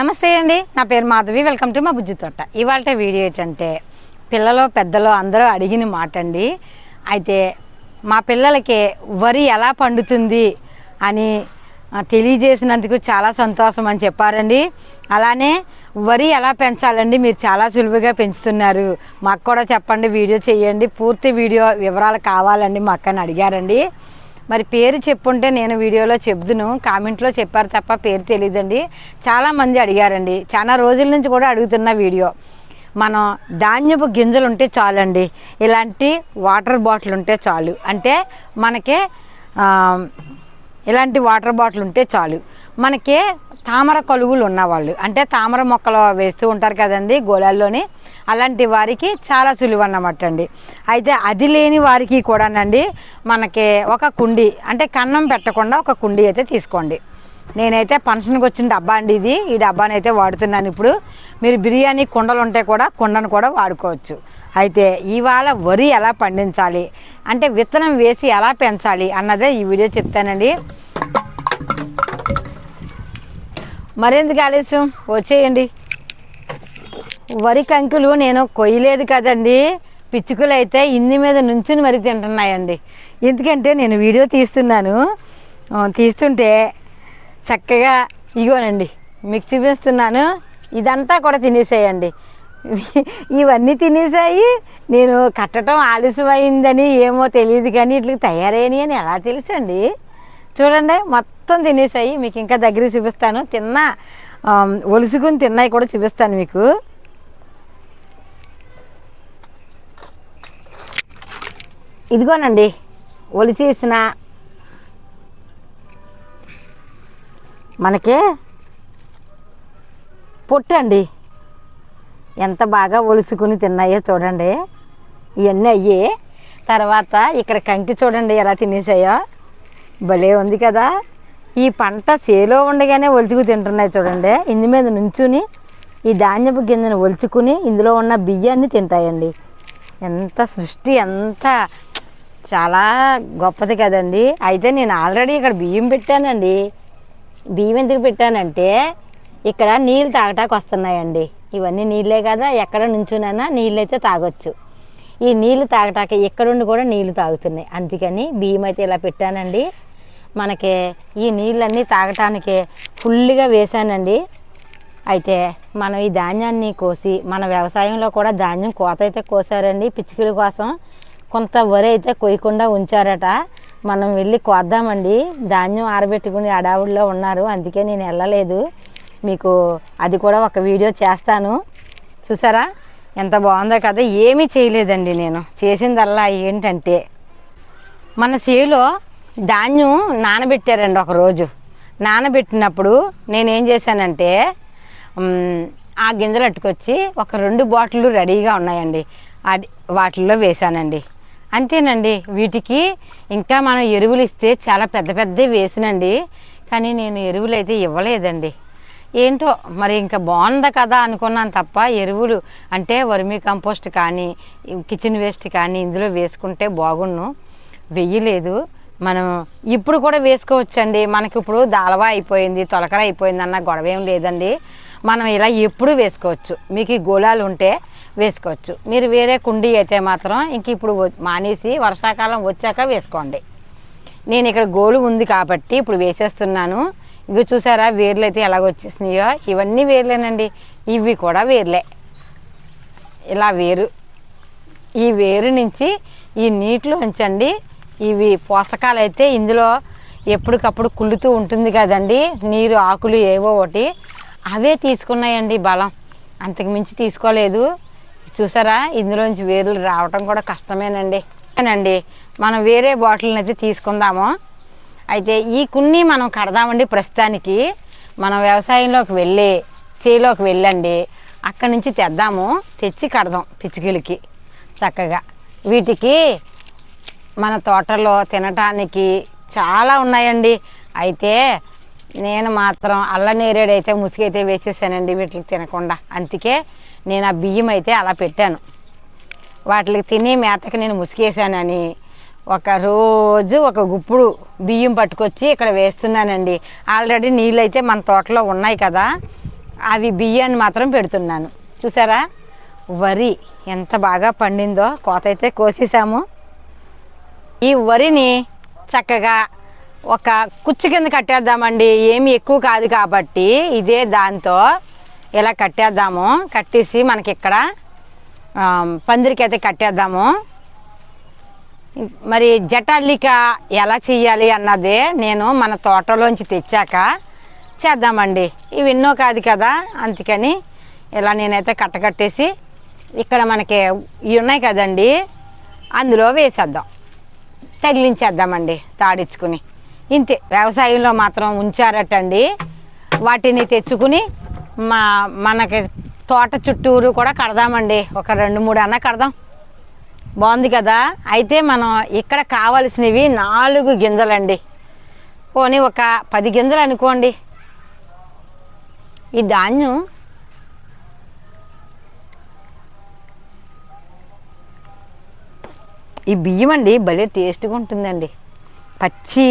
నమస్తే అండి. నా పేరు మాధవి. వెల్కమ్ టు మా బుజ్జి తోట. ఇవాళ వీడియో ఏంటంటే పిల్లలు పెద్దలు అందరూ అడిగిన మాట అండి అయితే మా పిల్లలకి వరి ఎలా పండుతుంది అని తెలియజేసినందుకు చాలా సంతోషం అని చెప్పారండి. అలానే వరి ఎలా పెంచాలండి మీరు చాలా సులువుగా పెంచుతున్నారు. మాకు కూడా చెప్పండి వీడియో చేయండి. పూర్తి వీడియో వివరాలు కావాలండి మా అక్కని అడిగారండి. మరి పేరు చెప్పుంటే నేను వీడియోలో చెప్దును కామెంట్లో చెప్పారు తప్ప పేరు తెలియదండి చాలామంది అడిగారండి. చాలా రోజుల నుంచి కూడా అడుగుతున్న వీడియో. మనం ధాన్యపు గింజలు ఉంటే చాలండి. ఇలాంటి వాటర్ బాటిల్ ఉంటే చాలు. అంటే మనకి ఇలాంటి వాటర్ బాటిల్ ఉంటే చాలు. మనకి తామర కొలువులు ఉన్నవాళ్ళు. అంటే తామర మొక్కలు వేస్తూ ఉంటారు కదండి గోళాల్లోని. అలాంటి వారికి చాలా సులువు అన్నమాట అండి. అయితే అది లేని వారికి కూడానండి మనకి ఒక కుండి అంటే కన్నం పెట్టకుండా ఒక కుండి అయితే తీసుకోండి. నేనైతే ఫంక్షన్కి వచ్చిన డబ్బా అండి ఇది. ఈ డబ్బాని అయితే వాడుతున్నాను ఇప్పుడు. మీరు బిర్యానీ కుండలు ఉంటే కూడా కుండను కూడా వాడుకోవచ్చు. అయితే ఇవాళ వరి ఎలా పండించాలి? అంటే విత్తనం వేసి ఎలా పెంచాలి? అన్నదే ఈ వీడియో చెప్తానండి. మరెందుకు ఆలస్యం? వచ్చేయండి. వరి కంకులు నేను కొయ్యలేదు కదండి. పిచ్చుకలు అయితే ఇన్ని మీద నుంచుని మరి తింటున్నాయండి. ఎందుకంటే నేను వీడియో తీస్తున్నాను. తీస్తుంటే చక్కగా ఇగోనండి మీకు చూపిస్తున్నాను. ఇదంతా కూడా తినేసేయండి. ఇవన్నీ తినేసాయి. నేను కట్టడం ఆలస్యమైందని ఏమో తెలియదు కానీ ఇట్లా తయారైనవి అని ఎలా తెలుసండి? చూడండి మొత్తం తినేసాయి మీకు ఇంకా దగ్గర చూపిస్తాను. తిన్న ఒలుసుకుని తిన్నాయి కూడా చూపిస్తాను మీకు. ఇదిగోనండి ఒలిచేసిన మనకి పొట్టు అండి. ఎంత బాగా ఒలుసుకుని తిన్నాయో చూడండి. ఇవన్నీ అయ్యి తర్వాత ఇక్కడ కంకి చూడండి ఎలా తినేసాయో. భలే ఉంది కదా. ఈ పంట సేలో ఉండగానే ఒలుచుకు తింటున్నాయి చూడండి. ఇందు మీద నుంచుని ఈ ధాన్యపు గింజను ఒలుచుకుని ఇందులో ఉన్న బియ్యాన్ని తింటాయండి. ఎంత సృష్టి ఎంత చాలా గొప్పది కదండి. అయితే నేను ఆల్రెడీ ఇక్కడ బియ్యం పెట్టానండి. బియ్యం ఎందుకు పెట్టానంటే ఇక్కడ నీళ్ళు తాగటానికి వస్తున్నాయండి. ఇవన్నీ నీళ్ళే కదా ఎక్కడ నుంచునైనా నీళ్ళు అయితే తాగొచ్చు. ఈ నీళ్ళు తాగటాక ఎక్కడుండి కూడా నీళ్ళు తాగుతున్నాయి. అందుకని బియ్యం అయితే ఇలా పెట్టానండి. మనకి ఈ నీళ్ళన్నీ తాగటానికి ఫుల్గా వేసానండి అయితే మనం ఈ ధాన్యాన్ని కోసి మన వ్యవసాయంలో కూడా ధాన్యం కోత అయితే కోసారండి. పిచ్చికల కోసం కొంత వరి అయితే కొయ్యకుండా ఉంచారట. మనం వెళ్ళి కోద్దామండి. ధాన్యం ఆరబెట్టుకుని అడావుడిలో ఉన్నారు. అందుకే నేను వెళ్ళలేదు. మీకు అది కూడా ఒక వీడియో చేస్తాను. చూసారా? ఎంత బాగుందో కదా. ఏమీ చేయలేదండి నేను. చేసిందల్లా ఏంటంటే మన చేలో ధాన్యం నానబెట్టారండి ఒకరోజు. నానబెట్టినప్పుడు నేనేం చేశానంటే ఆ గింజలు అట్టుకొచ్చి ఒక రెండు బాటిల్ రెడీగా ఉన్నాయండి. వాటిల్లో వేశానండి. అంతేనండి వీటికి ఇంకా మనం ఎరువులు ఇస్తే చాలా పెద్ద పెద్ద వేసినండి. కానీ నేను ఎరువులు అయితే ఇవ్వలేదండి. ఏంటో మరి ఇంకా బాగుందా కదా అనుకున్నాను తప్ప ఎరువులు అంటే వర్మీ కంపోస్ట్ కానీ కిచెన్ వేస్ట్ కానీ ఇందులో వేసుకుంటే బాగుండు. వెయ్యలేదు. మనం ఇప్పుడు కూడా వేసుకోవచ్చండి. మనకి ఇప్పుడు దాలవా అయిపోయింది తొలకర అయిపోయింది అన్న గొడవ ఏం లేదండి. మనం ఇలా ఎప్పుడు వేసుకోవచ్చు. మీకు ఈ గోళాలు ఉంటే వేసుకోవచ్చు. మీరు వేరే కుండీ అయితే మాత్రం ఇంక ఇప్పుడు మానేసి వర్షాకాలం వచ్చాక వేసుకోండి. నేను ఇక్కడ గోలు ఉంది కాబట్టి ఇప్పుడు వేసేస్తున్నాను. ఇగో చూసారా వేర్లు అయితే ఎలాగ వచ్చేసినాయో? ఇవన్నీ వేర్లేనండి. ఇవి కూడా వేర్లే. ఇలా వేరు. ఈ వేరు నుంచి ఈ నీటిలో ఉంచండి. ఇవి పోషకాలు అయితే ఇందులో ఎప్పటికప్పుడు కుళ్ళుతూ ఉంటుంది కదండి. నీరు ఆకులు ఏవో ఒకటి. అవే తీసుకున్నాయండి బలం. అంతకు మించి తీసుకోలేదు. చూసారా? ఇందులోంచి వేర్లు రావటం కూడా కష్టమేనండి. అండి మనం వేరే బాటిల్ని అయితే తీసుకుందాము. అయితే ఈ కొన్ని మనం కడదామండి ప్రస్తుతానికి. మనం వ్యవసాయంలోకి వెళ్ళి చేలోకి వెళ్ళండి. అక్కడి నుంచి తెద్దాము. తెచ్చి కడదాం పిచ్చుకలకి చక్కగా. వీటికి మన తోటలో తినటానికి చాలా ఉన్నాయండి. అయితే నేను మాత్రం అల్ల నేరేడు అయితే ముసుగైతే వేసేసానండి వీటికి తినకుండా. అందుకే నేను ఆ బియ్యం అయితే అలా పెట్టాను. వాటికి తిని మేతకి నేను ముసుగేసానని ఒక రోజు ఒక గుప్పుడు బియ్యం పట్టుకొచ్చి ఇక్కడ వేస్తున్నానండి. ఆల్రెడీ నీళ్ళు అయితే మన తోటలో ఉన్నాయి కదా అవి బియ్యాన్ని మాత్రం పెడుతున్నాను. చూసారా? వరి ఎంత బాగా పండిందో కోత అయితే కోసేసాము. ఈ వరిని చక్కగా ఒక కుచ్చు కింద కట్టేద్దామండి. ఏమి ఎక్కువ కాదు కాబట్టి ఇదే దాంతో ఇలా కట్టేద్దాము. కట్టేసి మనకి ఇక్కడ పందిరికి అయితే కట్టేద్దాము. మరి జటల్లిక ఎలా చేయాలి అన్నదే నేను మన తోటలోంచి తెచ్చాక చేద్దామండి. ఇవి ఎన్నో కాదు కదా అందుకని ఇలా నేనైతే కట్టకట్టేసి ఇక్కడ మనకి ఇవి ఉన్నాయి కదండి అందులో వేసేద్దాం. తగిలించేద్దామండి తాడిచ్చుకుని. ఇంతే వ్యవసాయంలో మాత్రం ఉంచారటండి. వాటిని తెచ్చుకుని మా మనకి తోట చుట్టూరు కూడా కడదామండి. ఒక రెండు మూడు అన్న కడదాం. బాగుంది కదా? అయితే మనం ఇక్కడ కావలసినవి నాలుగు గింజలండి. పోనీ ఒక పది గింజలు అనుకోండి. ఈ ధాన్యం ఈ బియ్యం అండి భలే టేస్ట్గా ఉంటుందండి. పచ్చి.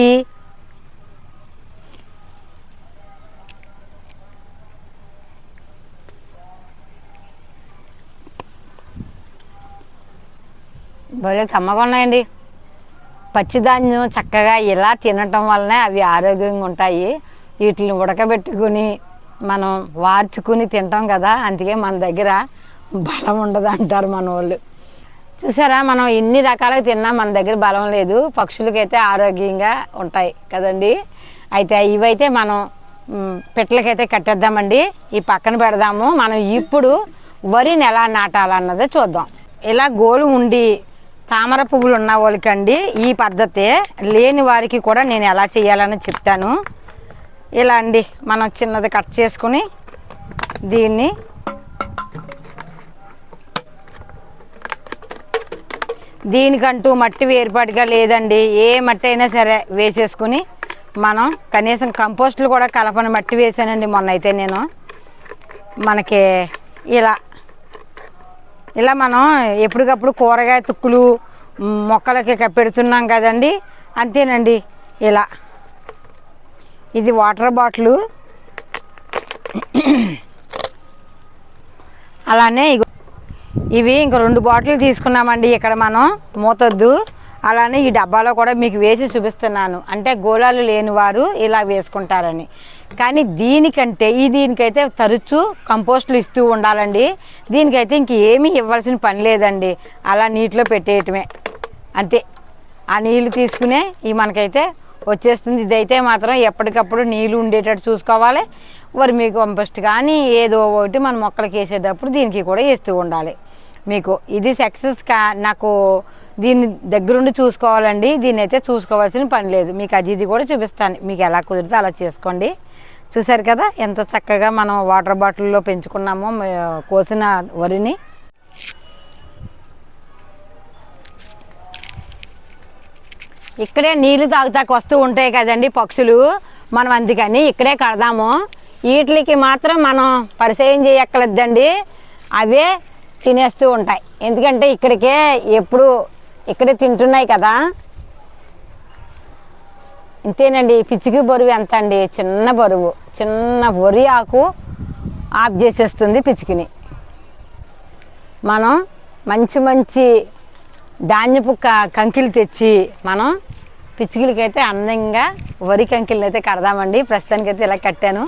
భలే కమ్మగా ఉన్నాయండి. పచ్చిధాన్యం చక్కగా ఇలా తినటం వలనే అవి ఆరోగ్యంగా ఉంటాయి. వీటిని ఉడకబెట్టుకుని మనం వార్చుకుని తింటాం కదా అందుకే మన దగ్గర బలం ఉండదు అంటారు మన వాళ్ళు చూసారా మనం ఎన్ని రకాలుగా తిన్నా మన దగ్గర బలం లేదు. పక్షులకైతే ఆరోగ్యంగా ఉంటాయి కదండి. అయితే ఇవైతే మనం పిట్టలకైతే కట్టేద్దామండి. ఈ పక్కన పెడదాము. మనం ఇప్పుడు వరిని ఎలా నాటాలన్నదే చూద్దాం. ఇలా గోలు ఉండి తామర పువ్వులు ఉన్న వాళ్ళకండి ఈ పద్ధతే. లేని వారికి కూడా నేను ఎలా చేయాలని చెప్తాను. ఇలా అండి మనం చిన్నది కట్ చేసుకుని దీన్ని దీనికంటూ మట్టి వేరుపాటుగా లేదండి. ఏ మట్టి అయినా సరే వేసేసుకుని మనం కనీసం కంపోస్టులు కూడా కలపని మట్టి వేసానండి మొన్న అయితే నేను. మనకి ఇలా ఇలా మనం ఎప్పటికప్పుడు కూరగాయ తుక్కులు మొక్కలకి పెడుతున్నాం కదండి. అంతేనండి ఇలా. ఇది వాటర్ బాటిల్. అలానే ఇగో ఇవి ఇంక రెండు బాటిల్ తీసుకున్నామండి ఇక్కడ మనం మూతొద్దు. అలానే ఈ డబ్బాలో కూడా మీకు వేసి చూపిస్తున్నాను. అంటే గోళాలు లేని వారు ఇలా వేసుకుంటారని. కానీ దీనికంటే ఈ దీనికైతే తరచూ కంపోస్టులు ఇస్తూ ఉండాలండి. దీనికైతే ఇంక ఏమీ ఇవ్వాల్సిన పని లేదండి. అలా నీటిలో పెట్టేయటమే. అంతే. ఆ నీళ్ళు తీసుకునే ఈ మనకైతే వచ్చేస్తుంది. ఇదైతే మాత్రం ఎప్పటికప్పుడు నీళ్ళు ఉండేటట్టు చూసుకోవాలి. వరి మీకు కంపోస్ట్ కానీ ఏదో ఒకటి మన మొక్కలకి వేసేటప్పుడు దీనికి కూడా వేస్తూ ఉండాలి. మీకు ఇది సక్సెస్ కా నాకు దీన్ని దగ్గరుండి చూసుకోవాలండి. దీన్ని అయితే చూసుకోవాల్సిన పని లేదు. మీకు అది ఇది కూడా చూపిస్తాను. మీకు ఎలా కుదిరితే అలా చేసుకోండి. చూసారు కదా ఎంత చక్కగా మనం వాటర్ బాటిల్లో పెంచుకున్నామో కోసిన వరిని. ఇక్కడే నీళ్ళు తాగుతాకు వస్తూ ఉంటాయి కదండి పక్షులు. మనం అందుకని ఇక్కడే కడదాము. వీటికి మాత్రం మనం పరిచయం చేయక్కర్లేదండి. అవే తినేస్తూ ఉంటాయి. ఎందుకంటే ఇక్కడికే ఎప్పుడు ఇక్కడే తింటున్నాయి కదా. ఇంతేనండి పిచ్చికి బరువు ఎంత అండి చిన్న బరువు చిన్న వరి ఆకు ఆఫ్ చేసేస్తుంది పిచ్చికిని. మనం మంచి మంచి ధాన్యపు కంకిలు తెచ్చి మనం పిచ్చుకలకైతే అందంగా వరి కంకిలను అయితే కడదామండి. ప్రస్తుతానికైతే ఇలా కట్టాను.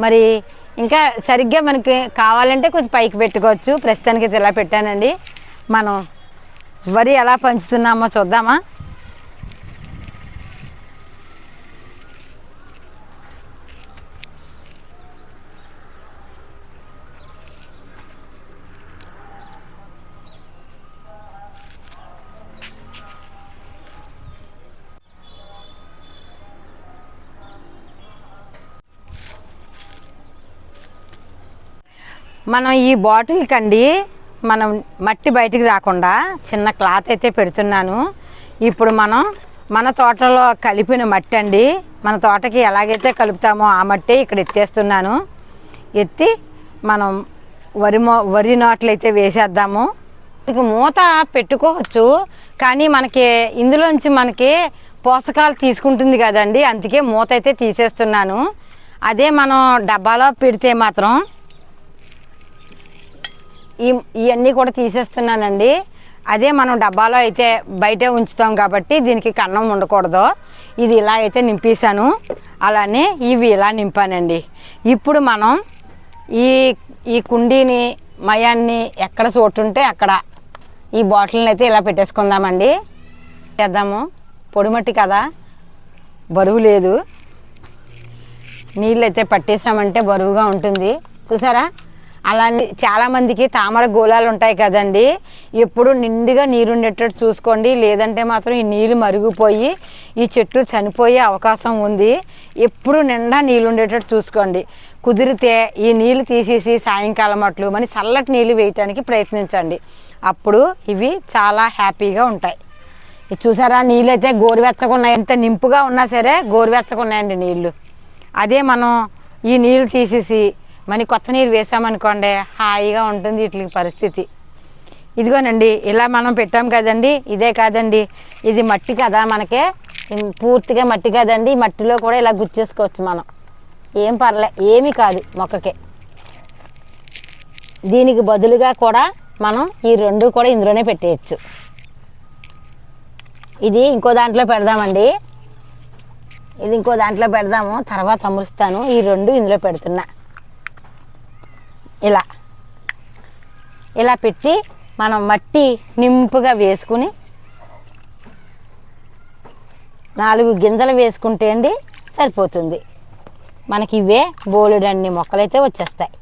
మరి ఇంకా సరిగ్గా మనకి కావాలంటే కొంచెం పైకి పెట్టుకోవచ్చు. ప్రస్తుతానికి ఇలా పెట్టానండి. మనం వరి ఎలా పంచుతున్నామో చూద్దామా? మనం ఈ బాటిల్ కండి మనం మట్టి బయటికి రాకుండా చిన్న క్లాత్ అయితే పెడుతున్నాను. ఇప్పుడు మనం మన తోటలో కలిపిన మట్టి అండి. మన తోటకి ఎలాగైతే కలుపుతామో ఆ మట్టి ఇక్కడ ఎత్తేస్తున్నాను. ఎత్తి మనం వరి మో వరి నాట్లు అయితే వేసేద్దాము. ఇక మూత పెట్టుకోవచ్చు. కానీ మనకి ఇందులోంచి మనకి పోషకాలు తీసుకుంటుంది కదండి. అందుకే మూత అయితే తీసేస్తున్నాను. అదే మనం డబ్బాలో పెడితే మాత్రం ఈ ఇవన్నీ కూడా తీసేస్తున్నానండి. అదే మనం డబ్బాలో అయితే బయటే ఉంచుతాం కాబట్టి దీనికి కన్నం ఉండకూడదు. ఇది ఇలా అయితే నింపేశాను. అలానే ఇవి ఇలా నింపానండి. ఇప్పుడు మనం ఈ ఈ కుండీని మయాన్ని ఎక్కడ చోటుంటే అక్కడ ఈ బాటిల్ని అయితే ఇలా పెట్టేసుకుందామండి. చేద్దాము. పొడిమట్టి కదా? బరువు లేదు. నీళ్ళు అయితే పట్టేసామంటే బరువుగా ఉంటుంది. చూసారా? అలా చాలామందికి తామర గోళాలు ఉంటాయి కదండి. ఎప్పుడు నిండుగా నీరుండేటట్టు చూసుకోండి. లేదంటే మాత్రం ఈ నీళ్ళు మరిగిపోయి ఈ చెట్లు చనిపోయే అవకాశం ఉంది. ఎప్పుడు నిండా నీళ్ళు ఉండేటట్టు చూసుకోండి. కుదిరితే ఈ నీళ్ళు తీసేసి సాయంకాలం అట్లు మరి చల్లటి నీళ్ళు వేయటానికి ప్రయత్నించండి. అప్పుడు ఇవి చాలా హ్యాపీగా ఉంటాయి. ఇది చూసారా? నీళ్ళు అయితే గోరువెచ్చగా ఎంత నింపుగా ఉన్నా సరే గోరువెచ్చగా ఉన్నాయండి నీళ్ళు. అదే మనం ఈ నీళ్ళు తీసేసి మరి కొత్త నీరు వేసామనుకోండి హాయిగా ఉంటుంది వీటికి పరిస్థితి. ఇదిగోనండి ఇలా మనం పెట్టాం కదండి ఇదే కాదండి. ఇది మట్టి కదా మనకే. పూర్తిగా మట్టి కదండి మట్టిలో కూడా ఇలా గుచ్చేసుకోవచ్చు మనం. ఏం పర్లే ఏమీ కాదు మొక్కకి. దీనికి బదులుగా కూడా మనం ఈ రెండు కూడా ఇందులోనే పెట్టేయచ్చు. ఇది ఇంకో దాంట్లో పెడదామండి. ఇది ఇంకో దాంట్లో పెడదాము తర్వాత అమరుస్తాను. ఈ రెండు ఇందులో పెడుతున్నా. ఇలా. ఇలా పెట్టి మనం మట్టి నింపుగా వేసుకుని నాలుగు గింజలు వేసుకుంటే అండి సరిపోతుంది. మనకి ఇవే బోలెడన్ని మొక్కలైతే వచ్చేస్తాయి.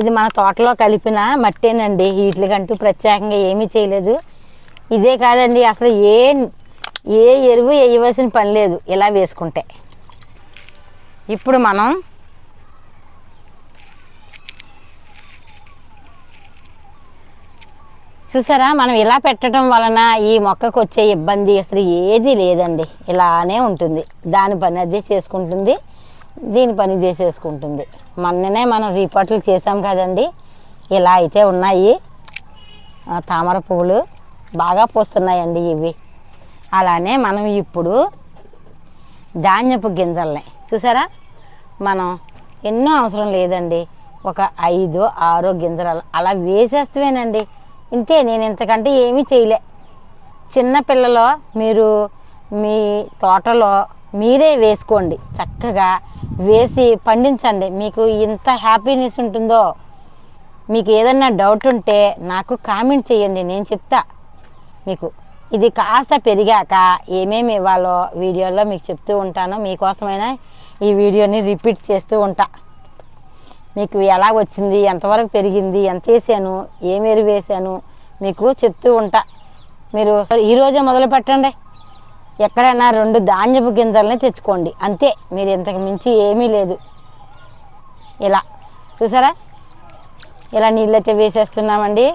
ఇది మన తోటలో కలిపిన మట్టేనండి. వీటికంటూ ప్రత్యేకంగా ఏమీ చేయలేదు. ఇదే కాదండి అసలు ఏ ఏ ఎరువు వేయవలసిన పని లేదు ఇలా వేసుకుంటే. ఇప్పుడు మనం చూసారా? మనం ఇలా పెట్టడం వలన ఈ మొక్కకు వచ్చే ఇబ్బంది అసలు ఏది లేదండి. ఇలానే ఉంటుంది. దాని పని అదే చేసుకుంటుంది. దీని పని ఇదే చేసుకుంటుంది. మొన్ననే మనం రిపోర్ట్లు చేసాం కదండి. ఇలా అయితే ఉన్నాయి. తామర పువ్వులు బాగా పూస్తున్నాయండి ఇవి. అలానే మనం ఇప్పుడు ధాన్యపు గింజల్ని చూసారా? మనం ఎన్నో అవసరం లేదండి. ఒక ఐదు ఆరో గింజలు అలా- వేసేస్తవేనండి ఇంతే నేను ఇంతకంటే ఏమీ చేయలే. చిన్నపిల్లలు మీరు మీ తోటలో మీరే వేసుకోండి. చక్కగా వేసి పండించండి. మీకు ఇంత హ్యాపీనెస్ ఉంటుందో మీకు ఏదన్నా డౌట్ ఉంటే నాకు కామెంట్ చేయండి నేను చెప్తా. మీకు ఇది కాస్త పెరిగాక ఏమేమి ఇవ్వాలో వీడియోలో మీకు చెప్తూ ఉంటాను. మీకోసమైనా ఈ వీడియోని రిపీట్ చేస్తూ ఉంటా. మీకు ఎలా వచ్చింది ఎంతవరకు పెరిగింది ఎంత వేసాను ఏం ఎరువు వేసాను మీకు చెప్తూ ఉంటా. మీరు ఈరోజే మొదలు పెట్టండి. ఎక్కడైనా రెండు ధాన్యపు గింజల్ని తెచ్చుకోండి. అంతే మీరు ఇంతకు మించి ఏమీ లేదు. ఇలా చూసారా? ఇలా నీళ్ళైతే వేసేస్తున్నామండి.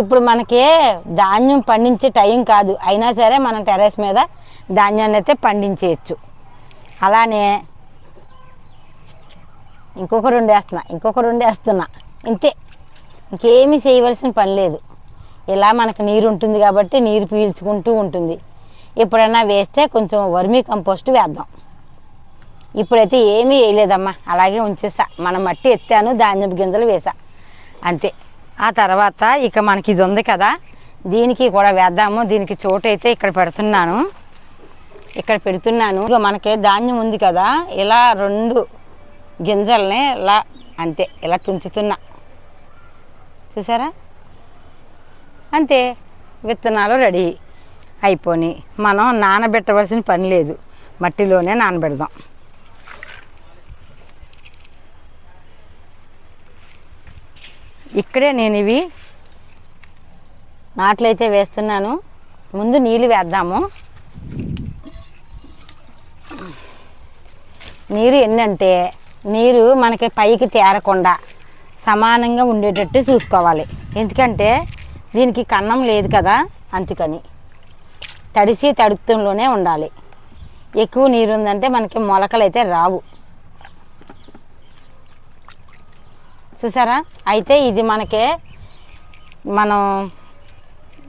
ఇప్పుడు మనకి ధాన్యం పండించే టైం కాదు. అయినా సరే మనం టెర్రస్ మీద ధాన్యాన్ని అయితే పండించేయచ్చు. అలానే ఇంకొక రెండు వేస్తున్నా ఇంకొక రెండు వేస్తున్నా ఇంతే. ఇంకేమీ చేయవలసిన పని లేదు. ఇలా మనకు నీరు ఉంటుంది కాబట్టి నీరు పీల్చుకుంటూ ఉంటుంది. ఎప్పుడైనా వేస్తే కొంచెం వర్మీ కంపోస్ట్ వేద్దాం. ఇప్పుడైతే ఏమీ వేయలేదమ్మా. అలాగే ఉంచేసా. మన మట్టి ఎత్తాను ధాన్యపు గింజలు వేసా. అంతే. ఆ తర్వాత ఇక మనకి ఇది ఉంది కదా. దీనికి కూడా వేద్దాము. దీనికి చోటు అయితే ఇక్కడ పెడుతున్నాను. ఇక్కడ పెడుతున్నాను. ఇక మనకి ధాన్యం ఉంది కదా ఇలా రెండు గింజల్ని ఇలా అంతే ఇలా తుంచుతున్నా. చూసారా? అంతే విత్తనాలు రెడీ అయిపోయి మనం నానబెట్టవలసిన పని లేదు మట్టిలోనే నానబెడదాం. ఇక్కడే నేను ఇవి నాట్లయితే వేస్తున్నాను. ముందు నీళ్ళు వేద్దాము. నీరు ఎన్నంటే నీరు మనకి పైకి తేరకుండా సమానంగా ఉండేటట్టు చూసుకోవాలి. ఎందుకంటే దీనికి కన్నం లేదు కదా అందుకని. తడిసి తడుపుతంలోనే ఉండాలి. ఎక్కువ నీరు ఉందంటే మనకి మొలకలు అయితే రావు. చూసారా? అయితే ఇది మనకే మనం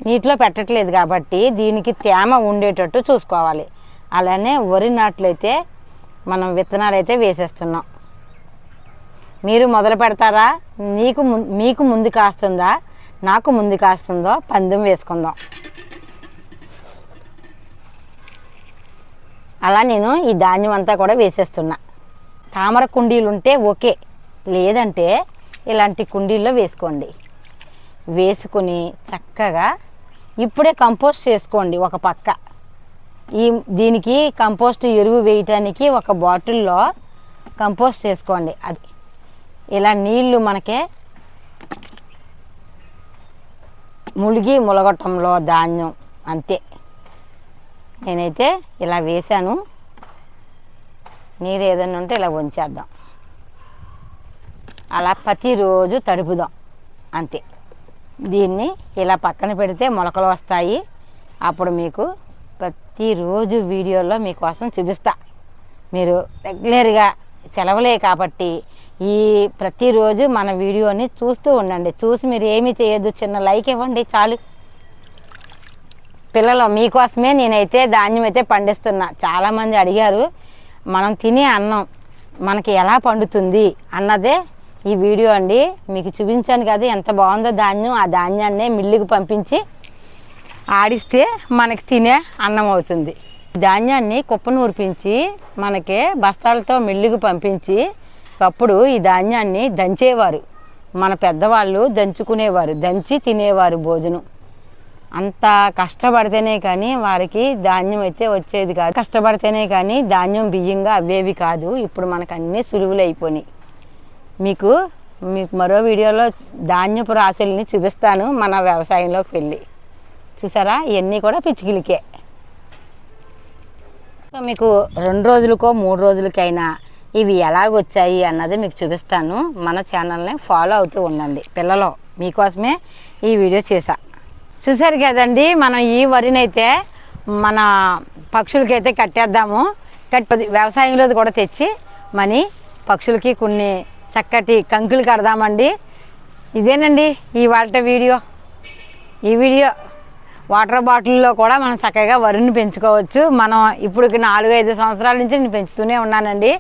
నీటిలో పెట్టట్లేదు కాబట్టి దీనికి తేమ ఉండేటట్టు చూసుకోవాలి. అలానే వరి నాట్లయితే మనం విత్తనాలు అయితే వేసేస్తున్నాం. మీరు మొదలు పెడతారా? నీకు మీకు ముందు కాస్తుందా? నాకు ముందు కాస్తుందో పందెం వేసుకుందాం. అలా నేను ఈ ధాన్యం అంతా కూడా వేసేస్తున్నా. తామర కుండీలు ఉంటే ఓకే. లేదంటే ఇలాంటి కుండీల్లో వేసుకోండి. వేసుకుని చక్కగా ఇప్పుడే కంపోస్ట్ చేసుకోండి ఒక పక్క. ఈ దీనికి కంపోస్ట్ ఎరువు వేయటానికి ఒక బాటిల్లో కంపోస్ట్ చేసుకోండి. అది ఇలా నీళ్ళు మనకే ములిగి ములగొట్టంలో ధాన్యం. అంతే. నేనైతే ఇలా వేశాను. నీరు ఏదైనా ఉంటే ఇలా ఉంచేద్దాం అలా ప్రతిరోజు తడుపుదాం. అంతే. దీన్ని ఇలా పక్కన పెడితే మొలకలు వస్తాయి. అప్పుడు మీకు ప్రతిరోజు వీడియోలో మీకోసం చూపిస్తా. మీరు రెగ్యులర్గా సెలవులే కాబట్టి ఈ ప్రతిరోజు మన వీడియోని చూస్తూ ఉండండి. చూసి మీరు ఏమీ చేయొద్దు. చిన్న లైక్ ఇవ్వండి చాలు. పిల్లలు మీకోసమే నేనైతే ధాన్యం అయితే పండిస్తున్నా. చాలామంది అడిగారు మనం తినే అన్నం మనకి ఎలా పండుతుంది? అన్నదే ఈ వీడియో అండి. మీకు చూపించాను కదా ఎంత బాగుందో ధాన్యం. ఆ ధాన్యాన్ని మిల్లుకి పంపించి ఆడిస్తే మనకి తినే అన్నం అవుతుంది. ధాన్యాన్ని కుప్పను ఊర్పించి మనకి బస్తాలతో మిల్లుకు పంపించి అప్పుడు ఈ ధాన్యాన్ని దంచేవారు. మన పెద్దవాళ్ళు దంచుకునేవారు దంచి తినేవారు భోజనం. అంత కష్టపడితేనే కానీ వారికి ధాన్యం అయితే వచ్చేది కాదు. కష్టపడితేనే కానీ ధాన్యం బియ్యంగా అవేవి కాదు. ఇప్పుడు మనకు అన్నీ సులువులు అయిపోయినాయి. మీకు మీకు మరో వీడియోలో ధాన్యపు రాశుల్ని చూపిస్తాను మన వ్యవసాయంలోకి వెళ్ళి. చూసారా? ఇవన్నీ కూడా పిచ్చికిలికే. సో మీకు రెండు రోజులకో మూడు రోజులకైనా ఇవి ఎలాగొచ్చాయి అన్నది మీకు చూపిస్తాను. మన ఛానల్ని ఫాలో అవుతూ ఉండండి. పిల్లలు మీకోసమే ఈ వీడియో చేశా. చూసారు కదండి మనం ఈ వరినైతే మన పక్షులకైతే కట్టేద్దాము. కట్టి వ్యవసాయంలో కూడా తెచ్చి మనీ పక్షులకి కొన్ని చక్కటి కంకులు కడదామండి. ఇదేనండి ఈ వీడియో. ఈ వీడియో వాటర్ బాటిల్లో కూడా మనం చక్కగా వరిని పెంచుకోవచ్చు. మనం ఇప్పుడు నాలుగు ఐదు సంవత్సరాల నుంచి నేను పెంచుతూనే ఉన్నానండి.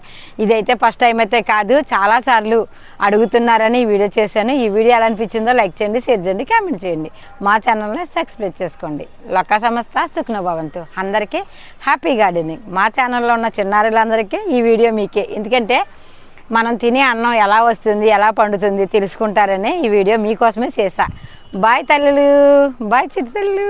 ఇదైతే ఫస్ట్ టైం అయితే కాదు. చాలాసార్లు అడుగుతున్నారని ఈ వీడియో చేశాను. ఈ వీడియో ఎలా అనిపించిందో లైక్ చేయండి షేర్ చేయండి కామెంట్ చేయండి. మా ఛానల్ని సబ్స్క్రైబ్ చేసుకోండి. లొక్క సంస్థ సుఖ్న భవంతు. అందరికీ హ్యాపీ గార్డెనింగ్. మా ఛానల్లో ఉన్న చిన్నారులందరికీ ఈ వీడియో మీకే. ఎందుకంటే మనం తినే అన్నం ఎలా వస్తుంది ఎలా పండుతుంది తెలుసుకుంటారని ఈ వీడియో మీకోసమే చేశా. బాయ్ తల్లులు బాయ్ చిట్టి తల్లు